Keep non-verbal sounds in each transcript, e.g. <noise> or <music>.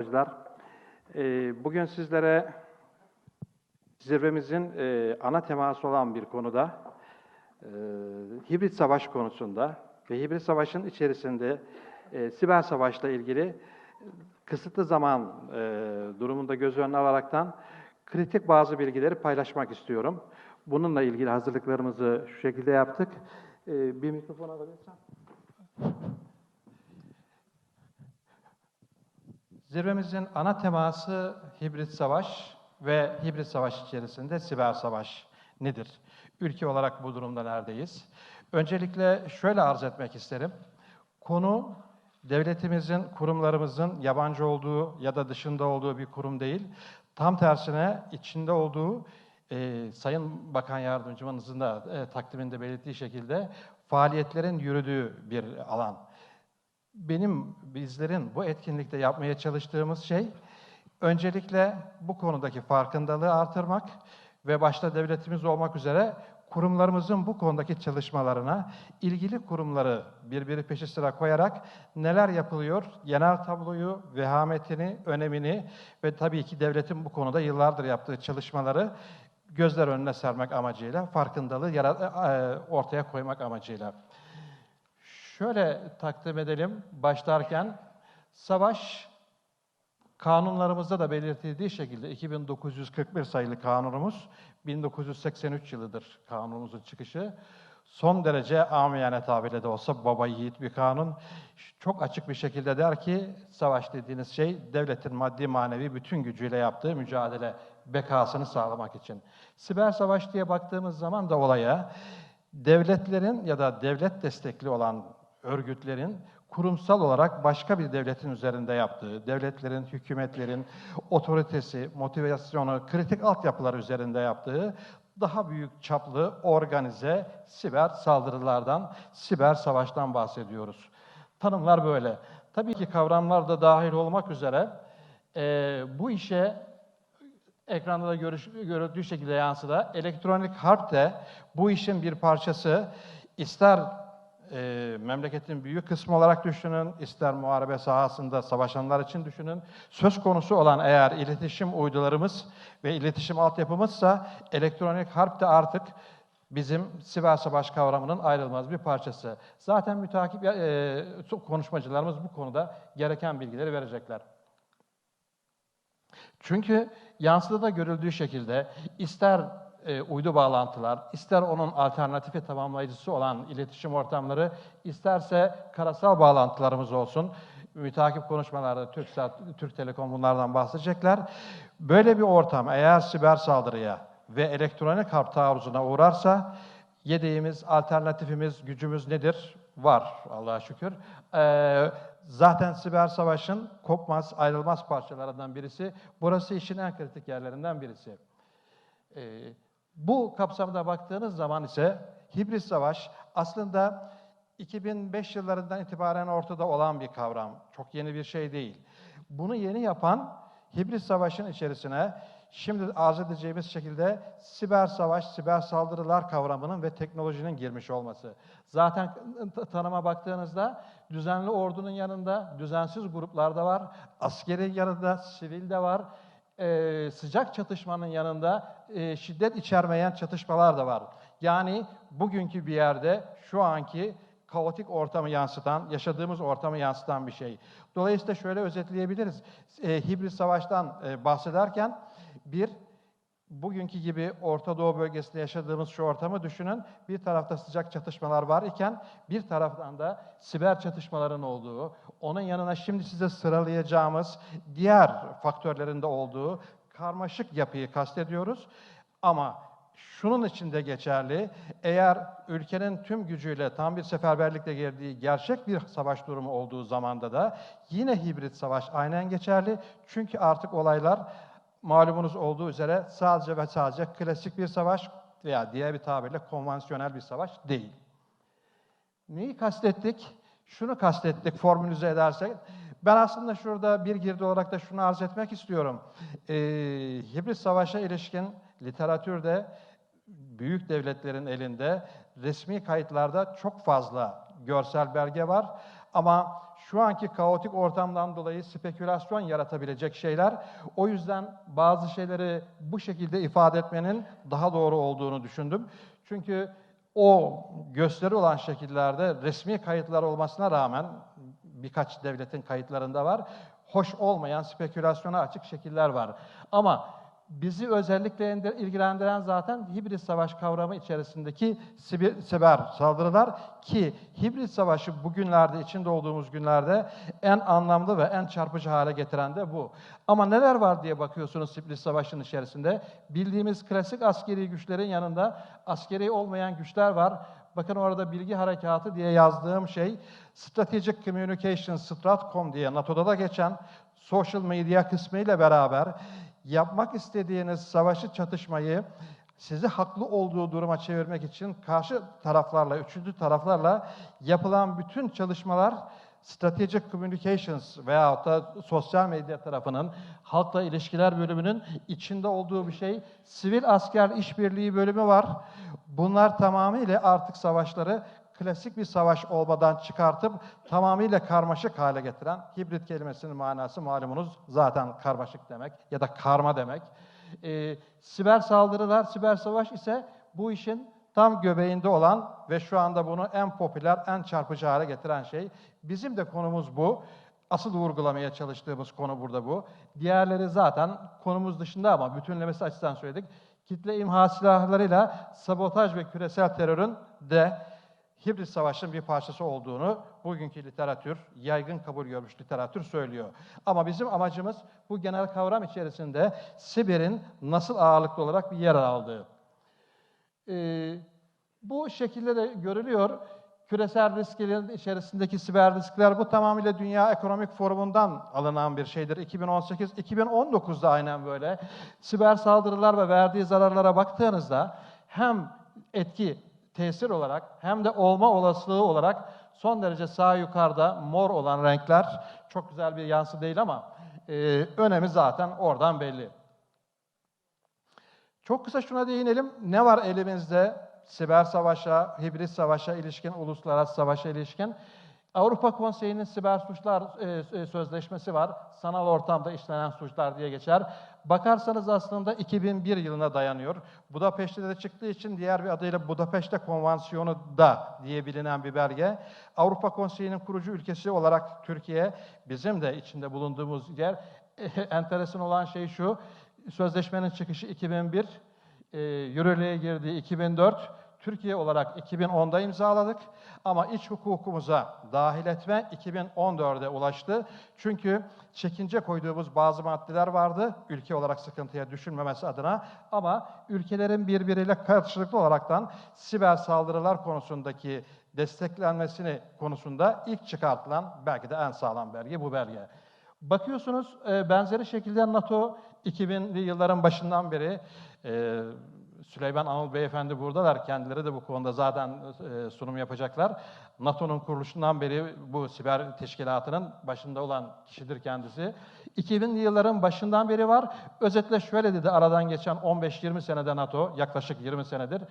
Arkadaşlar, e, Bugün sizlere zirvemizin e, ana teması olan bir konuda, e, hibrit savaş konusunda ve hibrit savaşın içerisinde e, siber savaşla ilgili kısıtlı zaman durumunda göz önüne alaraktan kritik bazı bilgileri paylaşmak istiyorum. Bununla ilgili hazırlıklarımızı şu şekilde yaptık. Bir mikrofon alabilirsem. Zirvemizin ana teması hibrit savaş ve hibrit savaş içerisinde siber savaş nedir? Ülke olarak bu durumda neredeyiz? Öncelikle şöyle arz etmek isterim. Konu devletimizin, kurumlarımızın yabancı olduğu ya da dışında olduğu bir kurum değil. Tam tersine içinde olduğu e, Sayın Bakan Yardımcımızın da e, takdiminde belirttiği şekilde faaliyetlerin yürüdüğü bir alan benim, bizlerin bu etkinlikte yapmaya çalıştığımız şey, öncelikle bu konudaki farkındalığı artırmak ve başta devletimiz olmak üzere kurumlarımızın bu konudaki çalışmalarına ilgili kurumları birbiri peşi sıra koyarak neler yapılıyor, genel tabloyu, vehametini, önemini ve tabii ki devletin bu konuda yıllardır yaptığı çalışmaları gözler önüne sermek amacıyla, farkındalığı e, ortaya koymak amacıyla. Şöyle takdim edelim başlarken, savaş kanunlarımızda da belirtildiği şekilde 2941 sayılı kanunumuz 1983 yılıdır kanunumuzun çıkışı. Son derece amiyane tabirle de olsa baba yiğit bir kanun. Çok açık bir şekilde der ki savaş dediğiniz şey devletin maddi manevi bütün gücüyle yaptığı mücadele bekasını sağlamak için. Siber savaş diye baktığımız zaman da olaya devletlerin ya da devlet destekli olan örgütlerin kurumsal olarak başka bir devletin üzerinde yaptığı, devletlerin, hükümetlerin otoritesi, motivasyonu, kritik altyapılar üzerinde yaptığı daha büyük çaplı organize siber saldırılardan, siber savaştan bahsediyoruz. Tanımlar böyle. Tabii ki kavramlar da dahil olmak üzere eee, bu işe ekranda da görüş, görüldüğü şekilde yansıda elektronik harp de bu işin bir parçası. İster e, memleketin büyük kısmı olarak düşünün, ister muharebe sahasında savaşanlar için düşünün. Söz konusu olan eğer iletişim uydularımız ve iletişim altyapımızsa elektronik harp de artık bizim siber savaş kavramının ayrılmaz bir parçası. Zaten mütakip e, konuşmacılarımız bu konuda gereken bilgileri verecekler. Çünkü yansıda da görüldüğü şekilde ister e, uydu bağlantılar, ister onun alternatifi tamamlayıcısı olan iletişim ortamları, isterse karasal bağlantılarımız olsun. Mütakip konuşmalarda Türksat, Türk Telekom bunlardan bahsedecekler. Böyle bir ortam eğer siber saldırıya ve elektronik harp taarruzuna uğrarsa yedeğimiz, alternatifimiz, gücümüz nedir? Var Allah'a şükür. Ee, zaten siber savaşın kopmaz, ayrılmaz parçalarından birisi. Burası işin en kritik yerlerinden birisi. Ee, bu kapsamda baktığınız zaman ise hibrit savaş aslında 2005 yıllarından itibaren ortada olan bir kavram. Çok yeni bir şey değil. Bunu yeni yapan hibrit savaşın içerisine şimdi arz edeceğimiz şekilde siber savaş, siber saldırılar kavramının ve teknolojinin girmiş olması. Zaten tanıma baktığınızda düzenli ordunun yanında düzensiz gruplar da var, askeri yanında sivil de var, e, sıcak çatışmanın yanında e, şiddet içermeyen çatışmalar da var. Yani bugünkü bir yerde şu anki kaotik ortamı yansıtan, yaşadığımız ortamı yansıtan bir şey. Dolayısıyla şöyle özetleyebiliriz. E, hibrit savaştan e, bahsederken bir, bugünkü gibi Orta Doğu bölgesinde yaşadığımız şu ortamı düşünün. Bir tarafta sıcak çatışmalar var iken bir taraftan da siber çatışmaların olduğu, onun yanına şimdi size sıralayacağımız diğer faktörlerin de olduğu karmaşık yapıyı kastediyoruz. Ama şunun için de geçerli, eğer ülkenin tüm gücüyle tam bir seferberlikle girdiği gerçek bir savaş durumu olduğu zamanda da yine hibrit savaş aynen geçerli. Çünkü artık olaylar malumunuz olduğu üzere sadece ve sadece klasik bir savaş veya diğer bir tabirle konvansiyonel bir savaş değil. Neyi kastettik? Şunu kastettik formülize edersek. Ben aslında şurada bir girdi olarak da şunu arz etmek istiyorum. Ee, hibrit savaşa ilişkin literatürde büyük devletlerin elinde resmi kayıtlarda çok fazla görsel belge var. Ama şu anki kaotik ortamdan dolayı spekülasyon yaratabilecek şeyler. O yüzden bazı şeyleri bu şekilde ifade etmenin daha doğru olduğunu düşündüm. Çünkü o gösteri olan şekillerde resmi kayıtlar olmasına rağmen birkaç devletin kayıtlarında var. Hoş olmayan spekülasyona açık şekiller var. Ama bizi özellikle ilgilendiren zaten hibrit savaş kavramı içerisindeki siber saldırılar ki hibrit savaşı bugünlerde içinde olduğumuz günlerde en anlamlı ve en çarpıcı hale getiren de bu. Ama neler var diye bakıyorsunuz hibrit savaşın içerisinde. Bildiğimiz klasik askeri güçlerin yanında askeri olmayan güçler var. Bakın orada bilgi harekatı diye yazdığım şey Strategic Communication Stratcom diye NATO'da da geçen social media kısmı ile beraber yapmak istediğiniz savaşı çatışmayı sizi haklı olduğu duruma çevirmek için karşı taraflarla, üçüncü taraflarla yapılan bütün çalışmalar Strategic Communications veyahut da sosyal medya tarafının, halkla ilişkiler bölümünün içinde olduğu bir şey. Sivil asker işbirliği bölümü var. Bunlar tamamıyla artık savaşları klasik bir savaş olmadan çıkartıp tamamıyla karmaşık hale getiren, hibrit kelimesinin manası malumunuz zaten karmaşık demek ya da karma demek. Ee, siber saldırılar, siber savaş ise bu işin tam göbeğinde olan ve şu anda bunu en popüler, en çarpıcı hale getiren şey. Bizim de konumuz bu. Asıl vurgulamaya çalıştığımız konu burada bu. Diğerleri zaten konumuz dışında ama bütünlemesi açısından söyledik. Kitle imha silahlarıyla sabotaj ve küresel terörün de hibrit savaşın bir parçası olduğunu bugünkü literatür, yaygın kabul görmüş literatür söylüyor. Ama bizim amacımız bu genel kavram içerisinde siberin nasıl ağırlıklı olarak bir yer aldığı. Ee, bu şekilde de görülüyor. Küresel risklerin içerisindeki siber riskler bu tamamıyla Dünya Ekonomik Forumu'ndan alınan bir şeydir. 2018, 2019'da aynen böyle. Siber saldırılar ve verdiği zararlara baktığınızda hem etki, tesir olarak hem de olma olasılığı olarak son derece sağ yukarıda mor olan renkler çok güzel bir yansı değil ama e, önemi zaten oradan belli. Çok kısa şuna değinelim. Ne var elimizde? Siber savaşa, hibrit savaşa ilişkin, uluslararası savaşa ilişkin. Avrupa Konseyi'nin siber suçlar e, e, sözleşmesi var. Sanal ortamda işlenen suçlar diye geçer. Bakarsanız aslında 2001 yılına dayanıyor. Budapeşte de çıktığı için diğer bir adıyla Budapeşte Konvansiyonu da diye bilinen bir belge. Avrupa Konseyi'nin kurucu ülkesi olarak Türkiye, bizim de içinde bulunduğumuz yer, <laughs> enteresan olan şey şu, sözleşmenin çıkışı 2001, e, yürürlüğe girdiği 2004, Türkiye olarak 2010'da imzaladık ama iç hukukumuza dahil etme 2014'e ulaştı. Çünkü çekince koyduğumuz bazı maddeler vardı ülke olarak sıkıntıya düşülmemesi adına ama ülkelerin birbiriyle karşılıklı olaraktan siber saldırılar konusundaki desteklenmesini konusunda ilk çıkartılan belki de en sağlam belge bu belge. Bakıyorsunuz e, benzeri şekilde NATO 2000'li yılların başından beri e, Süleyman Anıl Beyefendi buradalar. Kendileri de bu konuda zaten e, sunum yapacaklar. NATO'nun kuruluşundan beri bu siber teşkilatının başında olan kişidir kendisi. 2000'li yılların başından beri var. Özetle şöyle dedi aradan geçen 15-20 senede NATO, yaklaşık 20 senedir.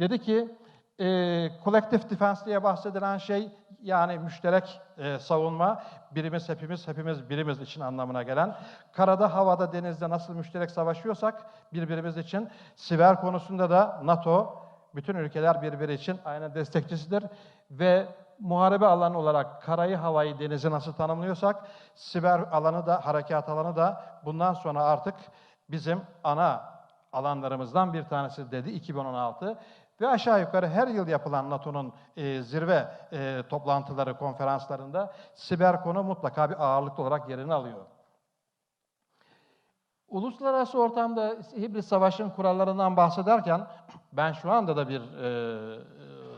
Dedi ki, e, collective defense diye bahsedilen şey yani müşterek e, savunma, birimiz hepimiz, hepimiz birimiz için anlamına gelen. Karada, havada, denizde nasıl müşterek savaşıyorsak birbirimiz için, siber konusunda da NATO, bütün ülkeler birbiri için aynı destekçisidir. Ve muharebe alanı olarak karayı, havayı, denizi nasıl tanımlıyorsak, siber alanı da, harekat alanı da bundan sonra artık bizim ana alanlarımızdan bir tanesi dedi 2016. Ve aşağı yukarı her yıl yapılan NATO'nun e, zirve e, toplantıları, konferanslarında siber konu mutlaka bir ağırlıklı olarak yerini alıyor. Uluslararası ortamda hibrit savaşın kurallarından bahsederken <clears throat> ben şu anda da bir e,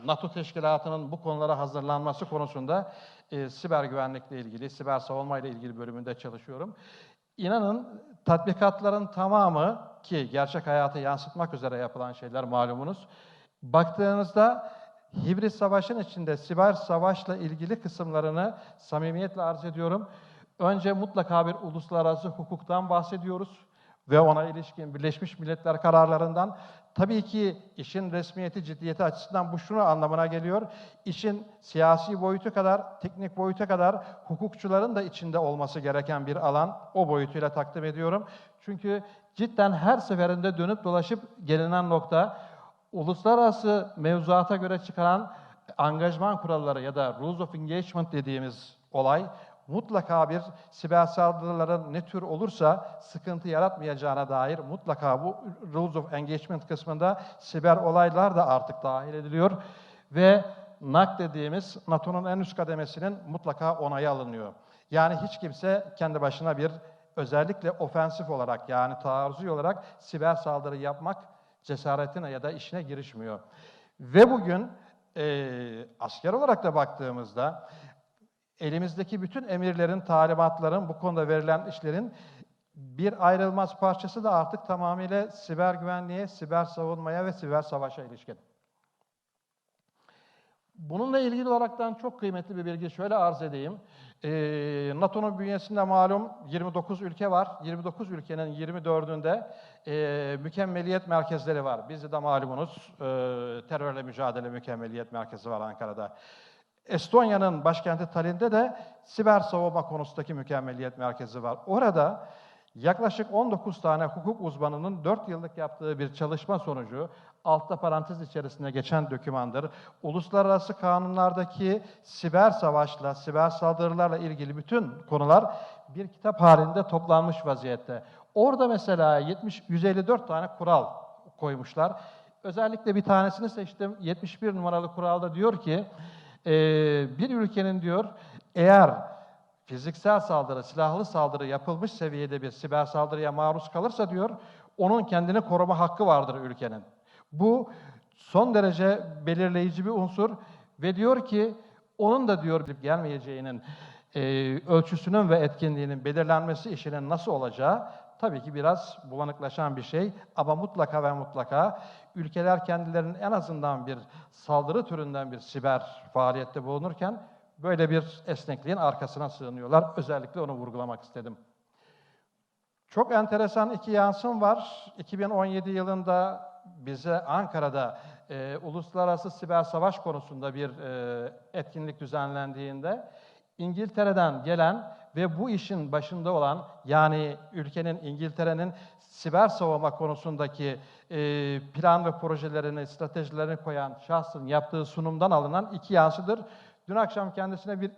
NATO teşkilatının bu konulara hazırlanması konusunda e, siber güvenlikle ilgili, siber savunma ile ilgili bölümünde çalışıyorum. İnanın tatbikatların tamamı ki gerçek hayata yansıtmak üzere yapılan şeyler malumunuz. Baktığınızda hibrit savaşın içinde siber savaşla ilgili kısımlarını samimiyetle arz ediyorum. Önce mutlaka bir uluslararası hukuktan bahsediyoruz ve ona ilişkin Birleşmiş Milletler kararlarından tabii ki işin resmiyeti, ciddiyeti açısından bu şunu anlamına geliyor. İşin siyasi boyutu kadar, teknik boyutu kadar hukukçuların da içinde olması gereken bir alan o boyutuyla takdim ediyorum. Çünkü cidden her seferinde dönüp dolaşıp gelinen nokta uluslararası mevzuata göre çıkaran angajman kuralları ya da rules of engagement dediğimiz olay mutlaka bir siber saldırıların ne tür olursa sıkıntı yaratmayacağına dair mutlaka bu rules of engagement kısmında siber olaylar da artık dahil ediliyor ve NAC dediğimiz NATO'nun en üst kademesinin mutlaka onayı alınıyor. Yani hiç kimse kendi başına bir özellikle ofensif olarak yani taarruzi olarak siber saldırı yapmak cesaretine ya da işine girişmiyor. Ve bugün e, asker olarak da baktığımızda elimizdeki bütün emirlerin, talimatların, bu konuda verilen işlerin bir ayrılmaz parçası da artık tamamıyla siber güvenliğe, siber savunmaya ve siber savaşa ilişkin. Bununla ilgili olaraktan çok kıymetli bir bilgi şöyle arz edeyim. Ee, NATO'nun bünyesinde malum 29 ülke var. 29 ülkenin 24'ünde e, mükemmeliyet merkezleri var. Bizde de malumunuz e, terörle mücadele mükemmeliyet merkezi var Ankara'da. Estonya'nın başkenti Tallinn'de de siber savunma konusundaki mükemmeliyet merkezi var. Orada yaklaşık 19 tane hukuk uzmanının 4 yıllık yaptığı bir çalışma sonucu, altta parantez içerisinde geçen dokümandır. Uluslararası kanunlardaki siber savaşla, siber saldırılarla ilgili bütün konular bir kitap halinde toplanmış vaziyette. Orada mesela 70 154 tane kural koymuşlar. Özellikle bir tanesini seçtim. 71 numaralı kuralda diyor ki, bir ülkenin diyor eğer fiziksel saldırı, silahlı saldırı yapılmış seviyede bir siber saldırıya maruz kalırsa diyor, onun kendini koruma hakkı vardır ülkenin. Bu son derece belirleyici bir unsur ve diyor ki onun da diyor gelmeyeceğinin e, ölçüsünün ve etkinliğinin belirlenmesi işinin nasıl olacağı tabii ki biraz bulanıklaşan bir şey ama mutlaka ve mutlaka ülkeler kendilerinin en azından bir saldırı türünden bir siber faaliyette bulunurken böyle bir esnekliğin arkasına sığınıyorlar. Özellikle onu vurgulamak istedim. Çok enteresan iki yansım var. 2017 yılında bize Ankara'da e, uluslararası siber savaş konusunda bir e, etkinlik düzenlendiğinde İngiltere'den gelen ve bu işin başında olan yani ülkenin İngiltere'nin siber savunma konusundaki e, plan ve projelerini, stratejilerini koyan şahsın yaptığı sunumdan alınan iki yansıdır. Dün akşam kendisine bir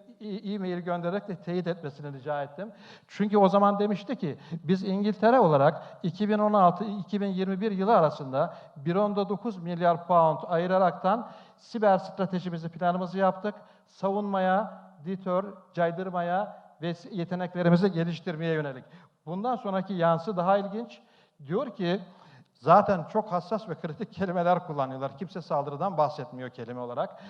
e-mail göndererek de teyit etmesini rica ettim. Çünkü o zaman demişti ki biz İngiltere olarak 2016-2021 yılı arasında 1.9 milyar pound ayıraraktan siber stratejimizi, planımızı yaptık. Savunmaya, ditör, caydırmaya ve yeteneklerimizi geliştirmeye yönelik. Bundan sonraki yansı daha ilginç. Diyor ki zaten çok hassas ve kritik kelimeler kullanıyorlar. Kimse saldırıdan bahsetmiyor kelime olarak.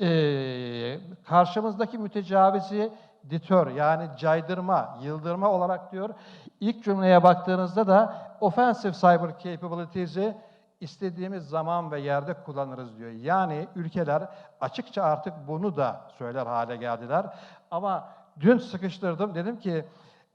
Ee, karşımızdaki mütecavizi ditör yani caydırma, yıldırma olarak diyor. İlk cümleye baktığınızda da offensive cyber capabilities'i istediğimiz zaman ve yerde kullanırız diyor. Yani ülkeler açıkça artık bunu da söyler hale geldiler. Ama dün sıkıştırdım dedim ki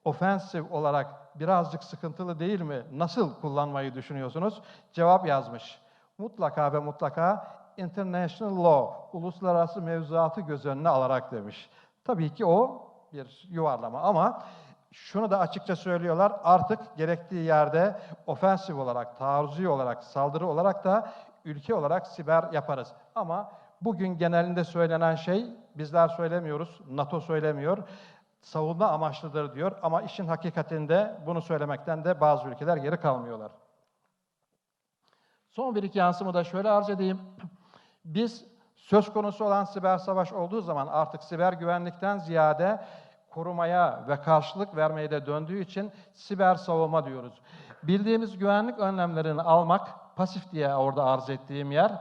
ofensif olarak birazcık sıkıntılı değil mi? Nasıl kullanmayı düşünüyorsunuz? Cevap yazmış. Mutlaka ve mutlaka international law, uluslararası mevzuatı göz önüne alarak demiş. Tabii ki o bir yuvarlama ama şunu da açıkça söylüyorlar. Artık gerektiği yerde ofensif olarak, taarruzi olarak, saldırı olarak da ülke olarak siber yaparız. Ama bugün genelinde söylenen şey bizler söylemiyoruz, NATO söylemiyor. Savunma amaçlıdır diyor ama işin hakikatinde bunu söylemekten de bazı ülkeler geri kalmıyorlar. Son bir iki yansımı da şöyle arz edeyim. Biz söz konusu olan siber savaş olduğu zaman artık siber güvenlikten ziyade korumaya ve karşılık vermeye de döndüğü için siber savunma diyoruz. Bildiğimiz güvenlik önlemlerini almak, pasif diye orada arz ettiğim yer,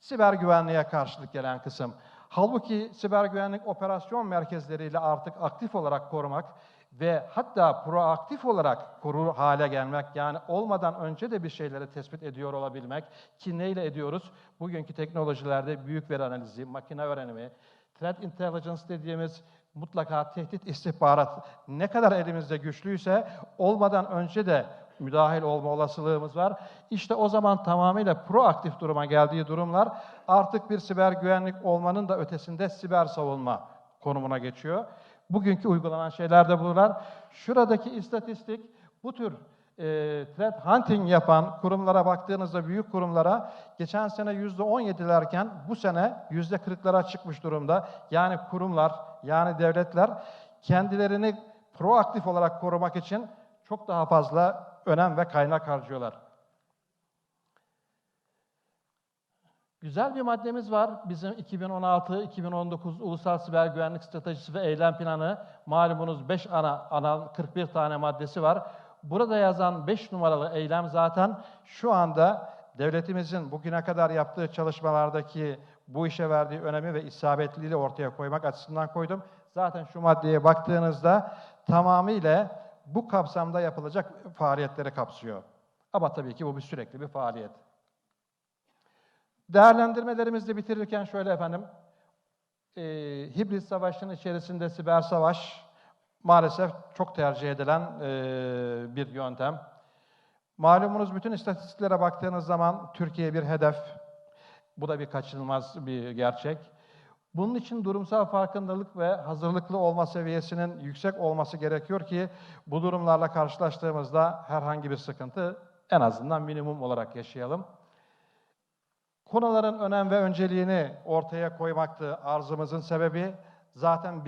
siber güvenliğe karşılık gelen kısım. Halbuki siber güvenlik operasyon merkezleriyle artık aktif olarak korumak ve hatta proaktif olarak korur hale gelmek, yani olmadan önce de bir şeyleri tespit ediyor olabilmek ki neyle ediyoruz? Bugünkü teknolojilerde büyük veri analizi, makine öğrenimi, threat intelligence dediğimiz mutlaka tehdit istihbarat ne kadar elimizde güçlüyse olmadan önce de müdahil olma olasılığımız var. İşte o zaman tamamıyla proaktif duruma geldiği durumlar artık bir siber güvenlik olmanın da ötesinde siber savunma konumuna geçiyor. Bugünkü uygulanan şeyler de bunlar. Şuradaki istatistik bu tür e, threat hunting yapan kurumlara baktığınızda büyük kurumlara geçen sene yüzde 17'lerken bu sene yüzde 40'lara çıkmış durumda. Yani kurumlar, yani devletler kendilerini proaktif olarak korumak için çok daha fazla önem ve kaynak harcıyorlar. Güzel bir maddemiz var. Bizim 2016-2019 Ulusal Siber Güvenlik Stratejisi ve Eylem Planı. Malumunuz 5 ana, ana 41 tane maddesi var. Burada yazan 5 numaralı eylem zaten şu anda devletimizin bugüne kadar yaptığı çalışmalardaki bu işe verdiği önemi ve isabetliliği ortaya koymak açısından koydum. Zaten şu maddeye baktığınızda tamamıyla bu kapsamda yapılacak faaliyetleri kapsıyor. Ama tabii ki bu bir sürekli bir faaliyet. Değerlendirmelerimizi de bitirirken şöyle efendim, e, hibrit savaşın içerisinde siber savaş maalesef çok tercih edilen e, bir yöntem. Malumunuz bütün istatistiklere baktığınız zaman Türkiye bir hedef. Bu da bir kaçınılmaz bir gerçek. Bunun için durumsal farkındalık ve hazırlıklı olma seviyesinin yüksek olması gerekiyor ki bu durumlarla karşılaştığımızda herhangi bir sıkıntı en azından minimum olarak yaşayalım. Konuların önem ve önceliğini ortaya koymaktı arzımızın sebebi. Zaten